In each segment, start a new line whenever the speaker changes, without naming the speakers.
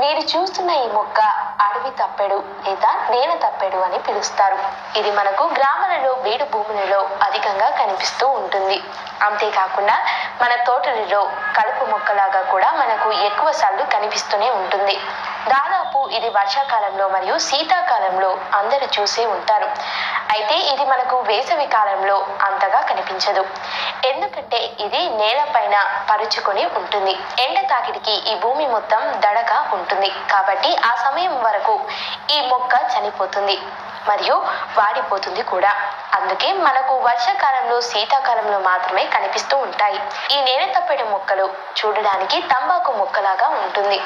మీరు చూస్తున్న ఈ మొక్క అడవి తప్పెడు లేదా నేల తప్పెడు అని పిలుస్తారు. ఇది మనకు గ్రామాలలో బీడు భూములలో అధికంగా కనిపిస్తూ ఉంటుంది. అంతేకాకుండా మన తోటలలో కలుపు మొక్కలాగా కూడా మనకు ఎక్కువ సార్లు కనిపిస్తూనే ఉంటుంది. దాదాపు ఇది వర్షాకాలంలో మరియు శీతాకాలంలో అందరూ చూసే ఉంటారు. అయితే ఇది మనకు వేసవి కాలంలో అంతగా కనిపించదు. ఎందుకంటే ఇది నేలపైన పరుచుకొని ఉంటుంది. ఎండ తాకిడికి ఈ భూమి మొత్తం దడగా ఉంటుంది. కాబట్టి ఆ సమయం వరకు ఈ మొక్క చనిపోతుంది. మరియు వాడిపోతుంది కూడా. అందుకే మనకు వర్షాకాలంలో శీతాకాలంలో మాత్రమే కనిపిస్తూ ఉంటాయి. ఈ నేల తప్పెడు మొక్కలు చూడడానికి తంబాకు మొక్కలాగా ఉంటుంది.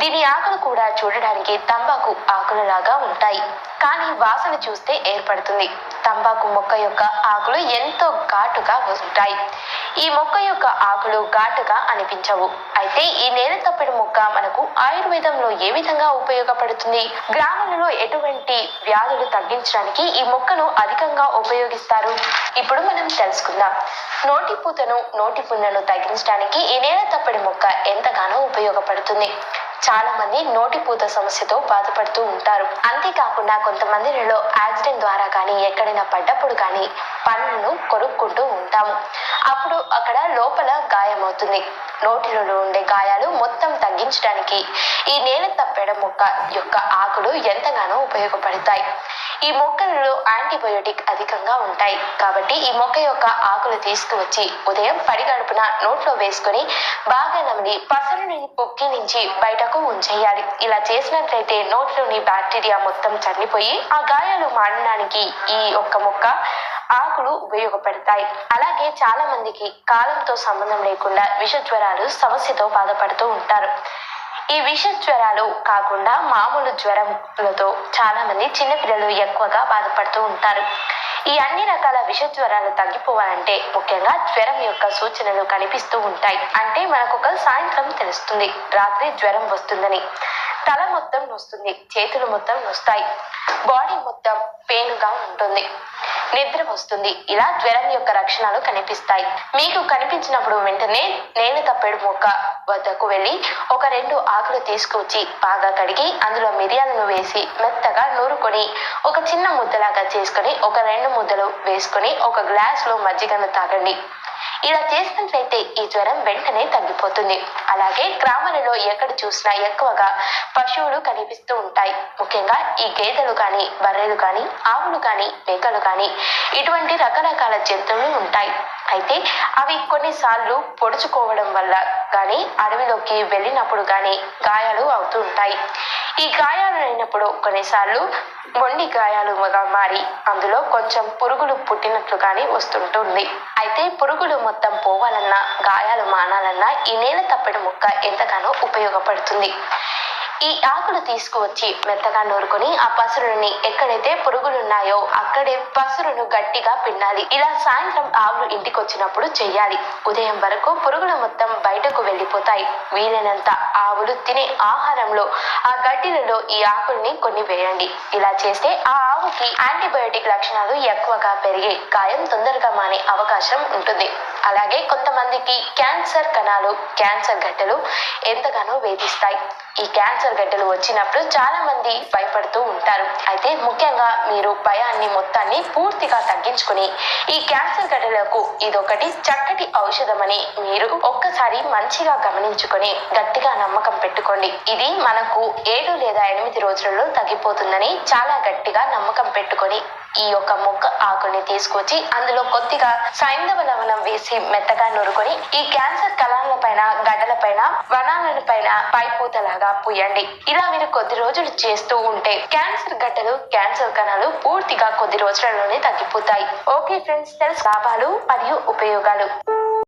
దీని ఆకులు కూడా చూడడానికి తంబాకు ఆకులలాగా ఉంటాయి. కానీ వాసన చూస్తే ఏర్పడుతుంది. తంబాకు మొక్క యొక్క ఆకులు ఎంతో ఘాటుగా ఉంటాయి. ఈ మొక్క యొక్క ఆకులు ఘాటుగా అనిపించవు. అయితే ఈ నేల తప్పిడి మొక్క మనకు ఆయుర్వేదంలో ఏ విధంగా ఉపయోగపడుతుంది? గ్రామాలలో ఎటువంటి వ్యాధులు తగ్గించడానికి ఈ మొక్కను అధికంగా ఉపయోగిస్తారు? ఇప్పుడు మనం తెలుసుకుందాం. నోటి పూతను నోటి పుండ్లను తగ్గించడానికి ఈ నేల తప్పిడి మొక్క ఎంతగానో ఉపయోగపడుతుంది? చాలా మంది నోటి పూత సమస్యతో బాధపడుతూ ఉంటారు. అంతేకాకుండా కొంతమందిలో యాక్సిడెంట్ ద్వారా కానీ ఎక్కడైనా పడ్డప్పుడు కానీ పళ్ళను కొరుక్కుంటూ ఉంటాము. అప్పుడు అక్కడ లోపల గాయమవుతుంది. నోటిలో ఉండే గాయాలు మొత్తం తగ్గించడానికి ఈ నేల తప్పెడ మొక్క యొక్క ఆకులు ఎంతగానో ఉపయోగపడతాయి. ఈ మొక్కలలో యాంటీబయోటిక్ అధికంగా ఉంటాయి. కాబట్టి ఈ మొక్క యొక్క ఆకులు తీసుకువచ్చి ఉదయం పడిగడుపున నోట్లో వేసుకొని బాగా నమిలి పసరుని పొక్కి నుంచి బయటకు ఉంచేయాలి. ఇలా చేసినట్లయితే నోట్లోని బ్యాక్టీరియా మొత్తం చనిపోయి ఆ గాయాలు మానడానికి ఈ ఒక్క మొక్క ఆకులు ఉపయోగపడతాయి. అలాగే చాలా మందికి కాలంతో సంబంధం లేకుండా విష జ్వరాలు సమస్యతో బాధపడుతూ ఉంటారు. ఈ విష జ్వరాలు కాకుండా మామూలు జ్వరంలతో చాలా మంది చిన్నపిల్లలు ఎక్కువగా బాధపడుతూ ఉంటారు. ఈ అన్ని రకాల విష జ్వరాలు తగ్గిపోవాలంటే ముఖ్యంగా జ్వరం యొక్క సూచనలు కనిపిస్తూ ఉంటాయి. అంటే మనకు ఒక సాయంత్రం తెలుస్తుంది. రాత్రి జ్వరం వస్తుందని. తల మొత్తం నొస్తుంది చేతులు మొత్తం నొస్తాయి. బాడీ మొత్తం పేనుగా ఉంటుంది. నిద్ర వస్తుంది. ఇలా జ్వరం యొక్క లక్షణాలు కనిపిస్తాయి. మీకు కనిపించినప్పుడు వెంటనే నేను తప్పెడు మొక్క వద్దకు వెళ్ళి ఒక రెండు ఆకులు తీసుకొచ్చి బాగా కడిగి అందులో మిరియాలను వేసి మెత్తగా నూరుకొని ఒక చిన్న ముద్దలాగా చేసుకొని ఒక రెండు ముద్దలు వేసుకొని ఒక గ్లాస్లో మజ్జిగను తాగండి. ఇలా చేసినట్లయితే ఈ జ్వరం వెంటనే తగ్గిపోతుంది. అలాగే గ్రామాలలో ఎక్కడ చూసినా ఎక్కువగా పశువులు కనిపిస్తూ ఉంటాయి. ముఖ్యంగా ఈ గేదెలు కానీ బర్రెలు కానీ ఆవులు కానీ మేకలు కానీ ఇటువంటి రకరకాల జంతువులు ఉంటాయి. అయితే అవి కొన్నిసార్లు పొడుచుకోవడం వల్ల కానీ అడవిలోకి వెళ్ళినప్పుడు కానీ గాయాలు అవుతూ ఉంటాయి. ఈ గాయాలు లేనప్పుడు కొన్నిసార్లు మొండి గాయాలుగా మారి అందులో కొంచెం పురుగులు పుట్టినట్లు కానీ వస్తుంటుంది. అయితే పురుగులు మొత్తం పోవాలన్నా గాయాలు మానాలన్నా ఈ నేల తప్పిడి మొక్క ఎంతగానో ఉపయోగపడుతుంది. ఈ ఆకులు తీసుకువచ్చి మెత్తగా నూరుకొని ఆ పసురుని ఎక్కడైతే పురుగులు ఉన్నాయో అక్కడే పసురును గట్టిగా పిండాలి. ఇలా సాయంత్రం ఆవులు ఇంటికి వచ్చినప్పుడు చెయ్యాలి. ఉదయం వరకు పురుగులు మొత్తం బయటకు వెళ్ళిపోతాయి. వీలైనంత ఆవులు తినే ఆహారంలో ఆ గడ్డిలలో ఈ ఆకుల్ని కొన్ని వేయండి ఇలా చేస్తే ఆ ఆవుకి యాంటీబయోటిక్ లక్షణాలు ఎక్కువగా పెరిగి గాయం తొందరగా మానే అవకాశం ఉంటుంది. అలాగే కొంతమందికి క్యాన్సర్ కణాలు క్యాన్సర్ గడ్డలు ఎంతగానో వేధిస్తాయి. ఈ క్యాన్సర్ గడ్డలు వచ్చినప్పుడు చాలా మంది భయపడుతూ ఉంటారు. అయితే ముఖ్యంగా మీరు భయాన్ని మొత్తాన్ని పూర్తిగా తగ్గించుకుని ఈ క్యాన్సర్ గడ్డలకు ఇదొకటి చక్కటి ఔషధమని మీరు ఒక్కసారి మంచిగా గమనించుకొని గట్టిగా నమ్మకం పెట్టుకోండి. ఇది మనకు ఏడు లేదా ఎనిమిది రోజులలో తగ్గిపోతుందని చాలా గట్టిగా నమ్మకం పెట్టుకొని ఈ యొక్క మొగ్గ ఆకుల్ని తీసుకొచ్చి అందులో కొద్దిగా సైంధవ లవణం వేసి మెత్తగా నూరుకొని ఈ క్యాన్సర్ కళాల పైన గడ్డల పైన వనాల పైన పైపూతలాగా పూయండి. ఇలా మీరు కొద్ది రోజులు చేస్తూ ఉంటే క్యాన్సర్ గడ్డలు క్యాన్సర్ కణాలు పూర్తిగా కొద్ది రోజులలోనే తగ్గిపోతాయి. ఓకే ఫ్రెండ్స్ తెలుసు లాభాలు మరియు ఉపయోగాలు.